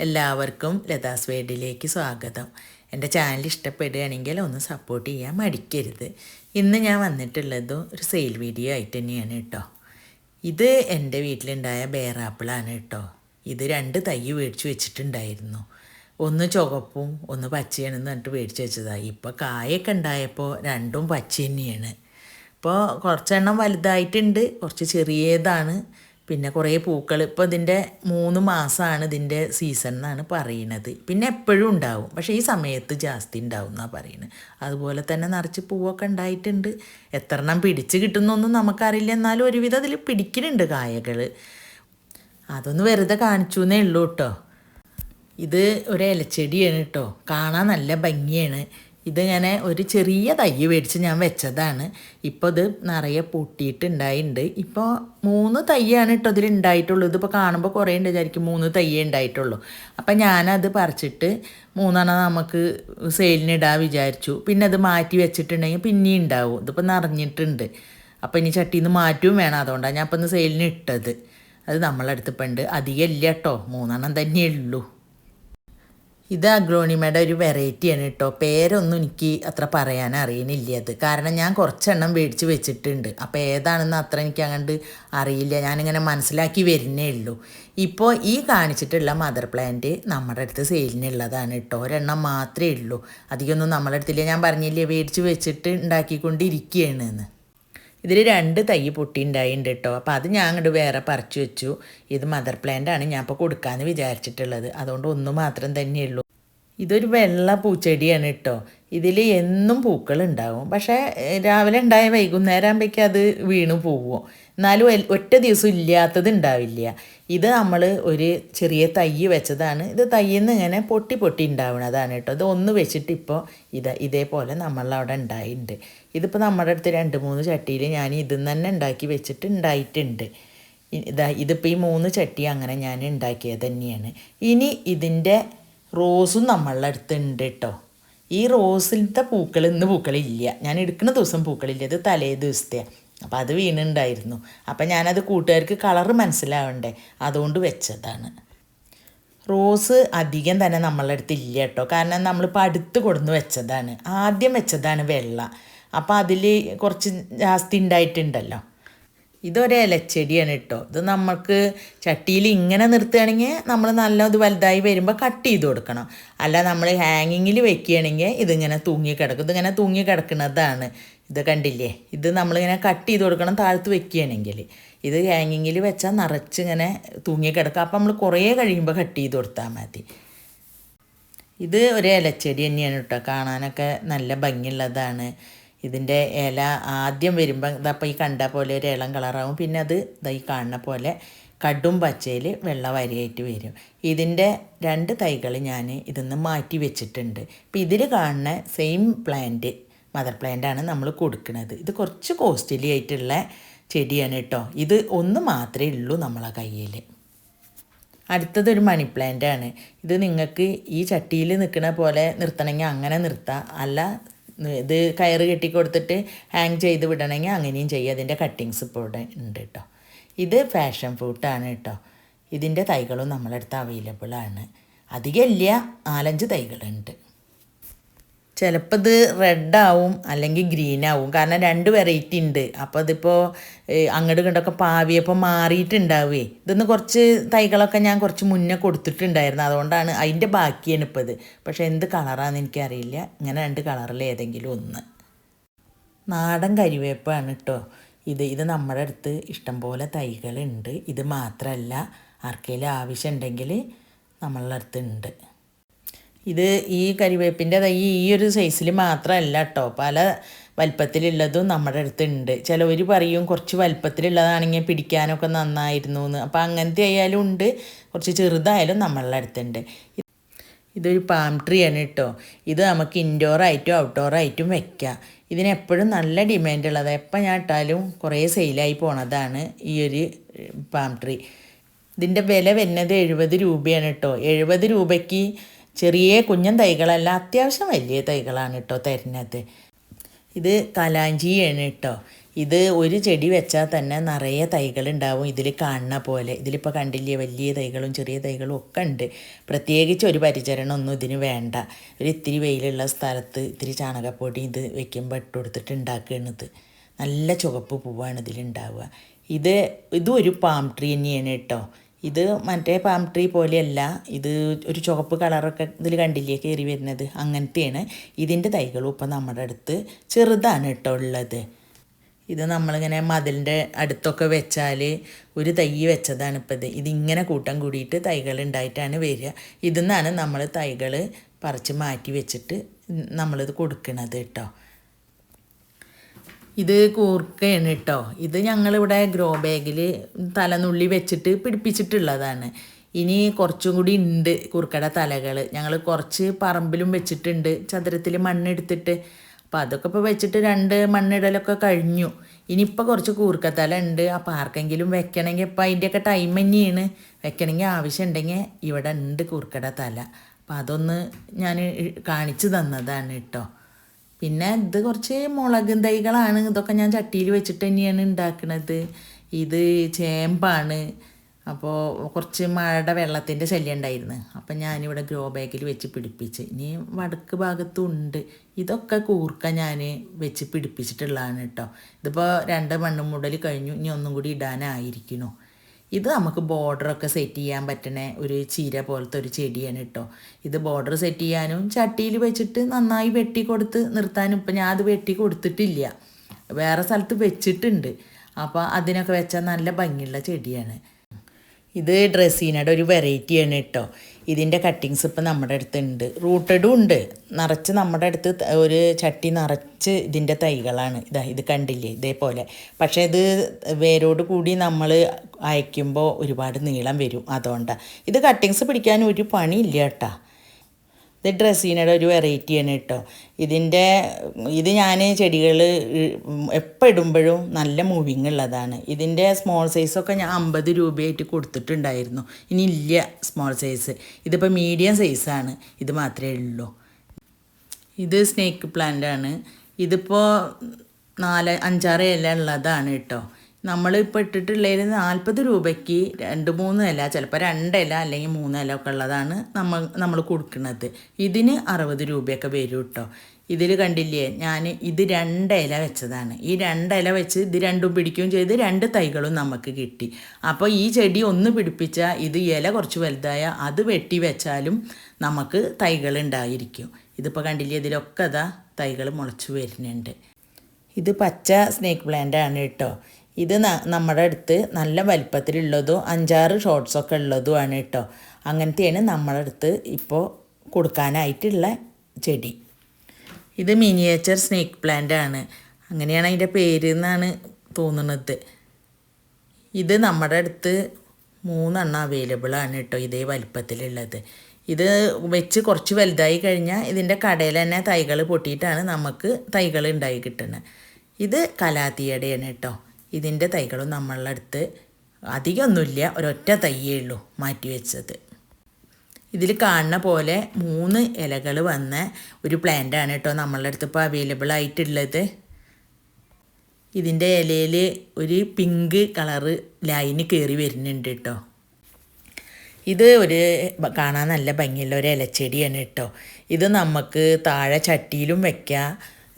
എല്ലാവർക്കും ലതാസ് വേഡിലേക്ക് സ്വാഗതം. എന്റെ ചാനൽ ഇഷ്ടപ്പെടുകയാണെങ്കിൽ ഒന്ന് സപ്പോർട്ട് ചെയ്യാൻ മടിക്കരുത്. ഇന്ന് ഞാൻ വന്നിട്ടുള്ളത് ഒരു സെയിൽ വീഡിയോ ആയിട്ട് തന്നെയാണ് കേട്ടോ. ഇത് എന്റെ വീട്ടിലുണ്ടായ ബേറാപ്പിളാണ് കേട്ടോ. ഇത് രണ്ട് തൈ മേടിച്ച് വെച്ചിട്ടുണ്ടായിരുന്നു. ഒന്ന് ചുവപ്പും ഒന്ന് പച്ചയാണെന്ന് പറഞ്ഞിട്ട് മേടിച്ച് വെച്ചതാണ് ഇപ്പോൾ കായൊക്കെ ഉണ്ടായപ്പോൾ രണ്ടും പച്ച തന്നെയാണ്. ഇപ്പോൾ കുറച്ചെണ്ണം വലുതായിട്ടുണ്ട്. കുറച്ച് ചെറിയതാണ്. പിന്നെ കുറേ പൂക്കൾ. ഇപ്പോൾ ഇതിന്റെ മൂന്ന് മാസമാണ് ഇതിന്റെ സീസൺ എന്നാണ് പറയണത്. പിന്നെ എപ്പോഴും ഉണ്ടാവും. പക്ഷേ ഈ സമയത്ത് ജാസ്തി ഉണ്ടാവും എന്നാണ് പറയുന്നത് അതുപോലെ തന്നെ നിറച്ച് പൂവൊക്കെ ഉണ്ടായിട്ടുണ്ട്. എത്ര എണ്ണം പിടിച്ച് കിട്ടുന്നൊന്നും നമുക്കറിയില്ല. എന്നാലും ഒരുവിധം അതിൽ പിടിക്കുന്നുണ്ട് കായകൾ. അതൊന്ന് വെറുതെ കാണിച്ചു എന്നേ ഉള്ളൂ കേട്ടോ. ഇത് ഒരു ഇലച്ചെടിയാണ് കേട്ടോ. കാണാൻ നല്ല ഭംഗിയാണ്. ഇതിങ്ങനെ ഒരു ചെറിയ തൈ മേടിച്ച് ഞാൻ വെച്ചതാണ്. ഇപ്പോൾ ഇത് നിറയെ പൊട്ടിയിട്ടുണ്ടായിട്ടുണ്ട് ഇപ്പോൾ മൂന്ന് തൈയാണ് കേട്ടോ ഇതിൽ ഉണ്ടായിട്ടുള്ളൂ ഇതിപ്പോൾ കാണുമ്പോൾ കുറേ ഉണ്ട് വിചാരിക്കും മൂന്ന് തയ്യേ ഉണ്ടായിട്ടുള്ളൂ അപ്പം ഞാനത് പറിച്ചിട്ട് മൂന്നെണ്ണം നമുക്ക് സെയിലിനിടാൻ വിചാരിച്ചു. പിന്നെ അത് മാറ്റി വെച്ചിട്ടുണ്ടെങ്കിൽ പിന്നെയും ഉണ്ടാവും ഇതിപ്പോൾ നിറഞ്ഞിട്ടുണ്ട്. അപ്പോൾ ഇനി ചട്ടിയിൽ നിന്ന് മാറ്റും വേണം. അതുകൊണ്ടാണ് ഞാൻ അപ്പം ഇന്ന് സെയിലിന് ഇട്ടത്. അത് നമ്മളടുത്ത് ഇപ്പം ഉണ്ട് അധികം ഇല്ല കേട്ടോ. മൂന്നെണ്ണം തന്നെയേ ഉള്ളൂ ഇത് അഗ്രോണിമയുടെ ഒരു വെറൈറ്റിയാണ് കേട്ടോ പേരൊന്നും എനിക്ക് അത്ര പറയാൻ അറിയണില്ല അത്. കാരണം ഞാൻ കുറച്ചെണ്ണം മേടിച്ച് വെച്ചിട്ടുണ്ട്. അപ്പോൾ ഏതാണെന്ന് അത്ര എനിക്ക് അങ്ങോട്ട് അറിയില്ല. ഞാനിങ്ങനെ മനസ്സിലാക്കി വരുന്നേ ഉള്ളൂ. ഇപ്പോൾ ഈ കാണിച്ചിട്ടുള്ള മദർ പ്ലാന്റ് നമ്മുടെ അടുത്ത് സെയിലിനുള്ളതാണ് കേട്ടോ ഒരെണ്ണം മാത്രമേ ഉള്ളൂ. അധികമൊന്നും നമ്മളെ അടുത്തില്ല. ഞാൻ പറഞ്ഞില്ലേ മേടിച്ച് വെച്ചിട്ട് ഉണ്ടാക്കിക്കൊണ്ടിരിക്കുകയാണ് എന്ന്. ഇതിൽ രണ്ട് തൈ പൊട്ടി ഉണ്ടായിട്ടുണ്ട് കേട്ടോ അപ്പോൾ അത് ഞാൻ അങ്ങോട്ട് വേറെ പറിച്ചു വെച്ചു. ഇത് മദർ പ്ലാന്റ് ആണ് ഞാൻ ഇപ്പോൾ കൊടുക്കാമെന്ന് വിചാരിച്ചിട്ടുള്ളത്. അതുകൊണ്ട് ഒന്ന് മാത്രം തന്നെയുള്ളൂ. ഇതൊരു വെള്ള പൂച്ചെടിയാണ് കേട്ടോ ഇതിൽ എന്നും പൂക്കൾ ഉണ്ടാവും. പക്ഷേ രാവിലെ ഉണ്ടായ വൈകുന്നേരം ആകുമ്പോഴേക്കും അത് വീണ് പോവുമോ എന്നാലും ഒറ്റ ദിവസം ഇല്ലാത്തത് ഉണ്ടാവില്ല. ഇത് നമ്മൾ ഒരു ചെറിയ തൈ വെച്ചതാണ്. ഇത് തൈയിൽ നിന്ന് ഇങ്ങനെ പൊട്ടി പൊട്ടി ഉണ്ടാവുന്നതാണ് കേട്ടോ ഇത് ഒന്ന് വെച്ചിട്ട് ഇപ്പോൾ ഇത് ഇതേപോലെ നമ്മളവിടെ ഉണ്ടായിട്ടുണ്ട് ഇതിപ്പോൾ നമ്മുടെ അടുത്ത് രണ്ട് മൂന്ന് ചട്ടിയിൽ ഞാൻ ഇതിൽ തന്നെ ഉണ്ടാക്കി വെച്ചിട്ട് ഉണ്ടായിട്ടുണ്ട്. ഇതാ ഇതിപ്പോൾ ഈ മൂന്ന് ചട്ടി അങ്ങനെ ഞാൻ ഉണ്ടാക്കിയത് തന്നെയാണ്. ഇനി ഇതിന്റെ റോസും നമ്മളുടെ അടുത്തുണ്ട് കേട്ടോ ഈ റോസിലത്തെ പൂക്കൾ ഇന്ന് പൂക്കളില്ല. ഞാൻ എടുക്കുന്ന ദിവസം പൂക്കളില്ല. ഇത് തലേ ദിവസത്തെയാണ് അപ്പോൾ അത് വീണുണ്ടായിരുന്നു. അപ്പം ഞാനത് കൂട്ടുകാർക്ക് കളറ് മനസ്സിലാവണ്ടേ? അതുകൊണ്ട് വെച്ചതാണ്. റോസ് അധികം തന്നെ നമ്മളുടെ അടുത്ത് ഇല്ല കേട്ടോ കാരണം നമ്മളിപ്പോൾ അടുത്ത് കൊടുന്ന് വെച്ചതാണ്. ആദ്യം വെച്ചതാണ് വെള്ള. അപ്പോൾ അതിൽ കുറച്ച് ജാസ്തി ഉണ്ടായിട്ടുണ്ടല്ലോ. ഇതൊരു ഇലച്ചെടിയാണ് കേട്ടോ ഇത് നമ്മൾക്ക് ചട്ടിയിൽ ഇങ്ങനെ നിർത്തുകയാണെങ്കിൽ നമ്മൾ നല്ല ഇത് വലുതായി വരുമ്പോൾ കട്ട് ചെയ്ത് കൊടുക്കണം. അല്ല നമ്മൾ ഹാങ്ങിങ്ങിൽ വെക്കുകയാണെങ്കിൽ ഇതിങ്ങനെ തൂങ്ങി കിടക്കും. ഇതിങ്ങനെ തൂങ്ങി കിടക്കുന്നതാണ്. ഇത് കണ്ടില്ലേ? ഇത് നമ്മളിങ്ങനെ കട്ട് ചെയ്ത് കൊടുക്കണം താഴ്ത്ത് വെക്കുകയാണെങ്കിൽ. ഇത് ഹാങ്ങിങ്ങിൽ വെച്ചാൽ നിറച്ച് ഇങ്ങനെ കിടക്കുക അപ്പം നമ്മൾ കുറേ കഴിയുമ്പോൾ കട്ട് ചെയ്ത് കൊടുത്താൽ മതി. ഇത് ഒരു ഇലച്ചെടി തന്നെയാണ് കേട്ടോ കാണാനൊക്കെ നല്ല ഭംഗിയുള്ളതാണ്. ഇതിന്റെ ഇല ആദ്യം വരുമ്പോൾ ഇതപ്പോൾ ഈ കണ്ട പോലെ ഒരു ഇളം കളറാവും. പിന്നെ അത് ഈ കാണുന്ന പോലെ കടും പച്ചയിൽ വെള്ള വരിയായിട്ട് വരും. ഇതിന്റെ രണ്ട് തൈകൾ ഞാൻ ഇതിന്ന് മാറ്റി വെച്ചിട്ടുണ്ട്. ഇപ്പം ഇതിൽ കാണുന്ന സെയിം പ്ലാന്റ് മദർ പ്ലാന്റാണ് നമ്മൾ കൊടുക്കുന്നത്. ഇത് കുറച്ച് കോസ്റ്റ്ലി ആയിട്ടുള്ള ചെടിയാണ് കേട്ടോ. ഇത് ഒന്ന് മാത്രമേ ഉള്ളൂ നമ്മളെ കയ്യിൽ. അടുത്തതൊരു മണി പ്ലാന്റ് ആണ്. ഇത് നിങ്ങൾക്ക് ഈ ചട്ടിയിൽ നിൽക്കുന്ന പോലെ നിർത്തണമെങ്കിൽ അങ്ങനെ നിർത്താം. അല്ല ഇത് കയറ് കെട്ടി കൊടുത്തിട്ട് ഹാങ് ചെയ്ത് വിടണമെങ്കിൽ അങ്ങനെയും ചെയ്യുക അതിന്റെ കട്ടിങ്സ് ഇപ്പോൾ ഇവിടെ ഉണ്ട് കേട്ടോ ഇത് ഫാഷൻ ഫ്രൂട്ടാണ് കേട്ടോ ഇതിന്റെ തൈകളും നമ്മളെടുത്ത് അവൈലബിൾ ആണ്. അധികം ഇല്ല. നാലഞ്ച് തൈകളുണ്ട്. ചിലപ്പോൾ ഇത് റെഡ് ആവും അല്ലെങ്കിൽ ഗ്രീൻ ആവും. കാരണം രണ്ട് വെറൈറ്റി ഉണ്ട് അപ്പോൾ അതിപ്പോൾ അങ്ങോട്ട് ഇങ്ങോട്ടൊക്കെ പാവിയപ്പോൾ മാറിയിട്ടുണ്ടാവേ. ഇതൊന്ന് കുറച്ച് തൈകളൊക്കെ ഞാൻ കുറച്ച് മുന്നേ കൊടുത്തിട്ടുണ്ടായിരുന്നു. അതുകൊണ്ടാണ് അതിന്റെ ബാക്കിയാണ് ഇപ്പോൾ ഇത് പക്ഷേ എന്ത് കളറാണെന്ന് എനിക്കറിയില്ല. ഇങ്ങനെ രണ്ട് കളറിൽ ഏതെങ്കിലും ഒന്ന്. നാടൻ കരിവേപ്പാണ് കേട്ടോ ഇത് ഇത് നമ്മുടെ അടുത്ത് ഇഷ്ടംപോലെ തൈകളുണ്ട്. ഇത് മാത്രമല്ല ആർക്കെങ്കിലും ആവശ്യമുണ്ടെങ്കിൽ നമ്മളുടെ അടുത്ത് ഉണ്ട് ഇത് ഈ കരിവേപ്പിന്റെ തൈ ഈ ഒരു സൈസിൽ മാത്രമല്ല കേട്ടോ പല വലിപ്പത്തിലുള്ളതും നമ്മുടെ അടുത്തുണ്ട്. ചിലവർ പറയും കുറച്ച് വലിപ്പത്തിലുള്ളതാണെങ്കിൽ പിടിക്കാനൊക്കെ നന്നായിരുന്നു എന്ന് അപ്പോൾ അങ്ങനത്തെ ആയാലും ഉണ്ട്. കുറച്ച് ചെറുതായാലും നമ്മളുടെ അടുത്തുണ്ട്. ഇതൊരു പാം ട്രീ ആണ് കേട്ടോ ഇത് നമുക്ക് ഇൻഡോറായിട്ടും ഔട്ട്ഡോറായിട്ടും വെക്കാം. ഇതിന് എപ്പോഴും നല്ല ഡിമാൻഡ് ഉള്ളത്. എപ്പോൾ ഞാൻ ഇട്ടാലും കുറേ സെയിലായി പോണതാണ് ഈ ഒരു പാം ട്രീ ഇതിന്റെ വില വരുന്നത് എഴുപത് രൂപയാണ് കേട്ടോ എഴുപത് രൂപയ്ക്ക് ചെറിയ കുഞ്ഞൻ തൈകളല്ല അത്യാവശ്യം വലിയ തൈകളാണ് കേട്ടോ തരുന്നത്. ഇത് കലാഞ്ചിയാണ് കേട്ടോ ഇത് ഒരു ചെടി വെച്ചാൽ തന്നെ നിറയെ തൈകൾ ഉണ്ടാവും ഇതിൽ കാണുന്ന പോലെ. ഇതിലിപ്പോൾ കണ്ടില്ലേ വലിയ തൈകളും ചെറിയ തൈകളും ഒക്കെ ഉണ്ട്. പ്രത്യേകിച്ച് ഒരു പരിചരണമൊന്നും ഇതിന് വേണ്ട. ഒരു ഇത്തിരി വെയിലുള്ള സ്ഥലത്ത് ഇത്തിരി ചാണകപ്പൊടി ഇത് വെക്കുമ്പോൾ ഇട്ട് കൊടുത്തിട്ട് ഉണ്ടാക്കുകയാണിത് നല്ല ചുവപ്പ് പൂവാണ് ഇതിലുണ്ടാവുക. ഇത് ഇതും ഒരു പാം ട്രീ തന്നെയാണ് കേട്ടോ ഇത് മറ്റേ പാം ട്രീ പോലെയല്ല. ഇത് ഒരു ചുവപ്പ് കളറൊക്കെ ഇതിൽ കണ്ടില്ലേ കയറി വരുന്നത്? അങ്ങനത്തെയാണ്. ഇതിന്റെ തൈകളും ഇപ്പം നമ്മുടെ അടുത്ത് ചെറുതാണ് കേട്ടോ ഉള്ളത്. ഇത് നമ്മളിങ്ങനെ മതിലിന്റെ അടുത്തൊക്കെ വെച്ചാൽ ഒരു തൈ വെച്ചതാണ് ഇപ്പോൾ ഇത്. ഇതിങ്ങനെ കൂട്ടം കൂടിയിട്ട് തൈകൾ ഉണ്ടായിട്ടാണ് വരിക. ഇതിൽ നിന്നാണ് നമ്മൾ തൈകൾ പറിച്ച് മാറ്റി വെച്ചിട്ട് നമ്മളിത് കൊടുക്കണത് കേട്ടോ. ഇത് കൂർക്കയാണ് കേട്ടോ ഇത് ഞങ്ങളിവിടെ ഗ്രോ ബാഗിൽ തലനുള്ളി വെച്ചിട്ട് പിടിപ്പിച്ചിട്ടുള്ളതാണ്. ഇനി കുറച്ചും കൂടി ഉണ്ട് കുറുക്കട തലകൾ ഞങ്ങൾ കുറച്ച് പറമ്പിലും വെച്ചിട്ടുണ്ട്. ചതുരത്തിൽ മണ്ണെടുത്തിട്ട്. അപ്പോൾ അതൊക്കെ ഇപ്പോൾ വെച്ചിട്ട് രണ്ട് മണ്ണിടലൊക്കെ കഴിഞ്ഞു. ഇനിയിപ്പോൾ കുറച്ച് കൂർക്കത്തല ഉണ്ട് അപ്പോൾ ആർക്കെങ്കിലും വെക്കണമെങ്കിൽ ഇപ്പോൾ അതിന്റെയൊക്കെ ടൈം തന്നെയാണ്. വെക്കണമെങ്കിൽ ആവശ്യമുണ്ടെങ്കിൽ ഇവിടെ ഉണ്ട് കൂർക്കട തല. അപ്പോൾ അതൊന്ന് ഞാൻ കാണിച്ചു തന്നതാണ് കേട്ടോ പിന്നെ ഇത് കുറച്ച് മുളകും തൈകളാണ്. ഇതൊക്കെ ഞാൻ ചട്ടിയിൽ വെച്ചിട്ട് തന്നെയാണ് ഉണ്ടാക്കുന്നത് ഇത് ചേമ്പാണ്. അപ്പോൾ കുറച്ച് മഴയുടെ വെള്ളത്തിന്റെ ശല്യം ഉണ്ടായിരുന്നു. അപ്പം ഞാനിവിടെ ഗ്രോ ബാഗിൽ വെച്ച് പിടിപ്പിച്ച്. ഇനി വടക്ക് ഭാഗത്തും ഉണ്ട്. ഇതൊക്കെ കൂർക്ക ഞാൻ വെച്ച് പിടിപ്പിച്ചിട്ടുള്ളതാണ് കേട്ടോ. ഇതിപ്പോൾ രണ്ട് മണ്ണും മുടൽ കഴിഞ്ഞു. ഇനി ഒന്നും കൂടി ഇടാനായിരിക്കണോ ഇത് നമുക്ക് ബോർഡറൊക്കെ സെറ്റ് ചെയ്യാൻ പറ്റണ ഒരു ചീര പോലത്തെ ഒരു ചെടിയാണ് കേട്ടോ ഇത് ബോർഡർ സെറ്റ് ചെയ്യാനും ചട്ടിയിൽ വെച്ചിട്ട് നന്നായി വെട്ടി കൊടുത്ത് നിർത്താനും ഇപ്പം ഞാൻ അത് വെട്ടി കൊടുത്തിട്ടില്ല. വേറെ സ്ഥലത്ത് വെച്ചിട്ടുണ്ട്. അപ്പോൾ അതിനൊക്കെ വെച്ചാൽ നല്ല ഭംഗിയുള്ള ചെടിയാണ്. ഇത് ഡ്രസ്സീനയുടെ ഒരു വെറൈറ്റിയാണ് കേട്ടോ ഇതിന്റെ കട്ടിങ്സ് ഇപ്പം നമ്മുടെ അടുത്തുണ്ട് റൂട്ടഡും ഉണ്ട്. നിറച്ച് നമ്മുടെ അടുത്ത് ഒരു ചട്ടി നിറച്ച് ഇതിന്റെ തൈകളാണ്. ഇതാ ഇത് കണ്ടില്ലേ? ഇതേപോലെ. പക്ഷേ ഇത് വേരോട് കൂടി നമ്മൾ അയക്കുമ്പോൾ ഒരുപാട് നീളം വരും. അതുകൊണ്ടാണ് ഇത് കട്ടിങ്സ് പിടിക്കാൻ ഒരു പണിയില്ല കേട്ടോ. ഇത് ഡ്രസ്സീനയുടെ ഒരു വെറൈറ്റിയാണ് കേട്ടോ. ഇതിന്റെ ഇത് ഞാൻ ചെടികൾ എപ്പോൾ ഇടുമ്പോഴും നല്ല മൂവിങ് ഉള്ളതാണ്. ഇതിന്റെ സ്മോൾ സൈസൊക്കെ ഞാൻ അമ്പത് രൂപയായിട്ട് കൊടുത്തിട്ടുണ്ടായിരുന്നു. ഇനി ഇല്ല സ്മോൾ സൈസ് ഇതിപ്പോൾ മീഡിയം സൈസാണ് ഇത് മാത്രമേ ഉള്ളൂ. ഇത് സ്നേക്ക് പ്ലാന്റ് ആണ്. ഇതിപ്പോൾ നാല് അഞ്ചാറ് ഇല ഉള്ളതാണ് കേട്ടോ. നമ്മളിപ്പോൾ ഇട്ടിട്ടുള്ളതിൽ നാൽപ്പത് രൂപയ്ക്ക് രണ്ട് മൂന്ന് ഇല ചിലപ്പോൾ രണ്ട് ഇല അല്ലെങ്കിൽ മൂന്ന് ഇല ഒക്കെ ഉള്ളതാണ് നമ്മൾ നമ്മൾ കൊടുക്കുന്നത്. ഇതിന് അറുപത് രൂപയൊക്കെ വരും കേട്ടോ ഇതിൽ കണ്ടില്ലേ ഞാൻ ഇത് രണ്ട് ഇല വെച്ചതാണ്. ഈ രണ്ട് ഇല വെച്ച് ഇത് രണ്ടും പിടിക്കുകയും ചെയ്ത് രണ്ട് തൈകളും നമുക്ക് കിട്ടി. അപ്പോൾ ഈ ചെടി ഒന്ന് പിടിപ്പിച്ചാൽ ഇത് ഇല കുറച്ച് വലുതായ അത് വെട്ടി വെച്ചാലും നമുക്ക് തൈകൾ ഉണ്ടായിരിക്കും. ഇതിപ്പോൾ കണ്ടില്ലേ ഇതിലൊക്കെ അതാ തൈകൾ മുളച്ച് വരുന്നുണ്ട്. ഇത് പച്ച സ്നേക്ക് പ്ലാന്റ് ആണ് കേട്ടോ ഇത് നമ്മുടെ അടുത്ത് നല്ല വലിപ്പത്തിലുള്ളതും അഞ്ചാറ് ഷോർട്ട്സൊക്കെ ഉള്ളതുമാണ് കേട്ടോ അങ്ങനത്തെയാണ് നമ്മുടെ അടുത്ത് ഇപ്പോൾ കൊടുക്കാനായിട്ടുള്ള ചെടി. ഇത് മിനിയേച്ചർ സ്നേക്ക് പ്ലാന്റ് ആണ്. അങ്ങനെയാണ് അതിന്റെ പേര് എന്നാണ് തോന്നുന്നത് ഇത് നമ്മുടെ അടുത്ത് മൂന്നെണ്ണം അവൈലബിൾ ആണ് കേട്ടോ ഇതേ വലിപ്പത്തിലുള്ളത്. ഇത് വെച്ച് കുറച്ച് വലുതായി കഴിഞ്ഞാൽ ഇതിന്റെ കടയിൽ തന്നെ തൈകൾ പൊട്ടിയിട്ടാണ് നമുക്ക് തൈകൾ ഉണ്ടായി കിട്ടുന്നത് ഇത് കലാത്തിയടയാണ് കേട്ടോ ഇതിന്റെ തൈകളും നമ്മളുടെ അടുത്ത് അധികമൊന്നുമില്ല ഒരൊറ്റ തയ്യേ ഉള്ളൂ മാറ്റി വെച്ചത്. ഇതിൽ കാണുന്ന പോലെ മൂന്ന് ഇലകൾ വന്ന ഒരു പ്ലാന്റാണ് കേട്ടോ നമ്മളുടെ അടുത്ത് ഇപ്പോൾ അവൈലബിൾ ആയിട്ടുള്ളത്. ഇതിന്റെ ഇലയിൽ ഒരു പിങ്ക് കളറ് ലൈന് കയറി വരുന്നുണ്ട് കേട്ടോ. ഇത് ഒരു കാണാൻ നല്ല ഭംഗിയുള്ള ഒരു ഇലച്ചെടിയാണ് കേട്ടോ. ഇത് നമുക്ക് താഴെ ചട്ടിയിലും വെക്കാം.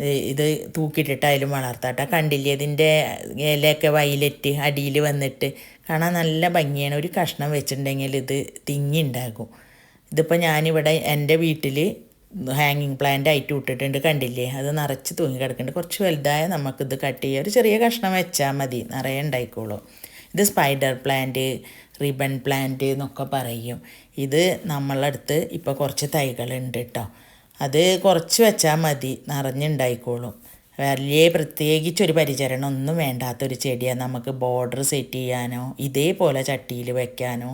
ഇത് തൂക്കിയിട്ടിട്ടായാലും വളർത്താട്ട. കണ്ടില്ലേ? ഇതിന്റെ ഇലയൊക്കെ വയലറ്റ് അടിയിൽ വന്നിട്ട് കാണാൻ നല്ല ഭംഗിയാണ്. ഒരു കഷ്ണം വെച്ചിട്ടുണ്ടെങ്കിൽ ഇത് തിങ്ങിണ്ടാകും. ഇതിപ്പോൾ ഞാനിവിടെ എന്റെ വീട്ടിൽ ഹാങ്ങിങ് പ്ലാന്റ് ആയിട്ട് വിട്ടിട്ടുണ്ട് കണ്ടില്ലേ? അത് നിറച്ച് തൂങ്ങി കിടക്കുന്നുണ്ട്. കുറച്ച് വലുതായ നമുക്കിത് കട്ട് ചെയ്യുക ഒരു ചെറിയ കഷ്ണം വെച്ചാൽ മതി. നിറയെ ഉണ്ടായിക്കോളും. ഇത് സ്പൈഡർ പ്ലാന്റ് റിബൺ പ്ലാന്റ് എന്നൊക്കെ പറയും. ഇത് നമ്മളടുത്ത് ഇപ്പോൾ കുറച്ച് തൈകളുണ്ട് കേട്ടോ. അത് കുറച്ച് വെച്ചാൽ മതി നിറഞ്ഞുണ്ടായിക്കോളും. വലിയ പ്രത്യേകിച്ച് ഒരു പരിചരണം ഒന്നും വേണ്ടാത്തൊരു ചെടിയാണ് നമുക്ക് ബോർഡർ സെറ്റ് ചെയ്യാനോ ഇതേപോലെ ചട്ടിയിൽ വെക്കാനോ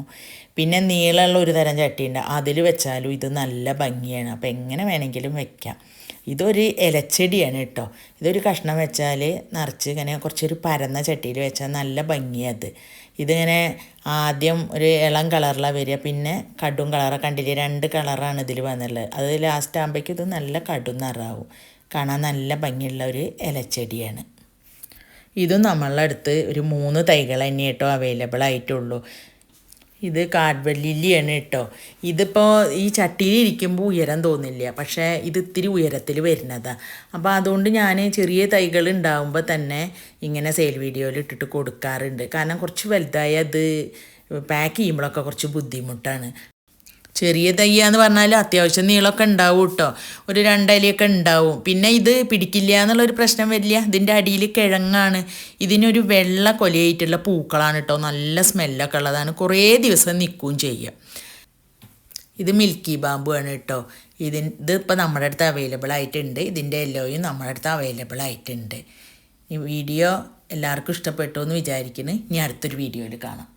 പിന്നെ നീളമുള്ള ഒരു തരം ചട്ടിയുണ്ട് അതിൽ വെച്ചാലും ഇത് നല്ല ഭംഗിയാണ്. അപ്പോൾ എങ്ങനെ വേണമെങ്കിലും വെക്കാം. ഇതൊരു ഇലച്ചെടിയാണ് കേട്ടോ. ഇതൊരു കഷ്ണം വെച്ചാൽ നിറച്ച് ഇങ്ങനെ കുറച്ചൊരു പരന്ന ചട്ടിയിൽ വെച്ചാൽ നല്ല ഭംഗിയത് ഇതിങ്ങനെ ആദ്യം ഒരു ഇളം കളറിലാണ് വരിക. പിന്നെ കടും കളറ്. കണ്ടില്ലേ? രണ്ട് കളറാണ് ഇതിൽ വന്നുള്ളത് അത് ലാസ്റ്റ് ആകുമ്പോഴേക്കും ഇത് നല്ല കടും നിറാവും കാണാൻ നല്ല ഭംഗിയുള്ള ഒരു ഇലച്ചെടിയാണ്. ഇതും നമ്മളുടെ അടുത്ത് ഒരു മൂന്ന് തൈകൾ തന്നെ കേട്ടോ അവൈലബിൾ ആയിട്ടുള്ളൂ. ഇത് കാഡ്വെല്ലിയാണ് കേട്ടോ ഇതിപ്പോൾ ഈ ചട്ടിയിൽ ഇരിക്കുമ്പോൾ ഉയരം തോന്നില്ല. പക്ഷേ ഇത് ഇത്തിരി ഉയരത്തിൽ വരുന്നതാണ് അപ്പോൾ അതുകൊണ്ട് ഞാൻ ചെറിയ തൈകൾ ഉണ്ടാകുമ്പോൾ തന്നെ ഇങ്ങനെ സെയിൽ വീഡിയോയിൽ ഇട്ടിട്ട് കൊടുക്കാറുണ്ട്. കാരണം കുറച്ച് വലുതായി അത് പാക്ക് ചെയ്യുമ്പോഴൊക്കെ കുറച്ച് ബുദ്ധിമുട്ടാണ്. ചെറിയ തയ്യാന്ന് പറഞ്ഞാൽ അത്യാവശ്യം നീളമൊക്കെ ഉണ്ടാവും കേട്ടോ ഒരു രണ്ടലിയൊക്കെ ഉണ്ടാവും. പിന്നെ ഇത് പിടിക്കില്ല എന്നുള്ളൊരു പ്രശ്നം വരില്ല. ഇതിന്റെ അടിയിൽ കിഴങ്ങാണ്. ഇതിനൊരു വെള്ള കൊലയായിട്ടുള്ള പൂക്കളാണ് കേട്ടോ നല്ല സ്മെല്ലൊക്കെ ഉള്ളതാണ്. കുറേ ദിവസം നിൽക്കുകയും ചെയ്യുക ഇത് മിൽക്കി ബാമ്പു ആണ് കേട്ടോ ഇതിൻ ഇത് ഇപ്പോൾ നമ്മുടെ അടുത്ത് അവൈലബിൾ ആയിട്ടുണ്ട്. ഇതിന്റെ എല്ലോയും നമ്മുടെ അടുത്ത് അവൈലബിൾ ആയിട്ടുണ്ട്. ഈ വീഡിയോ എല്ലാവർക്കും ഇഷ്ടപ്പെട്ടു എന്ന് വിചാരിക്കുന്നു. ഇനി അടുത്തൊരു വീഡിയോയിൽ കാണാം.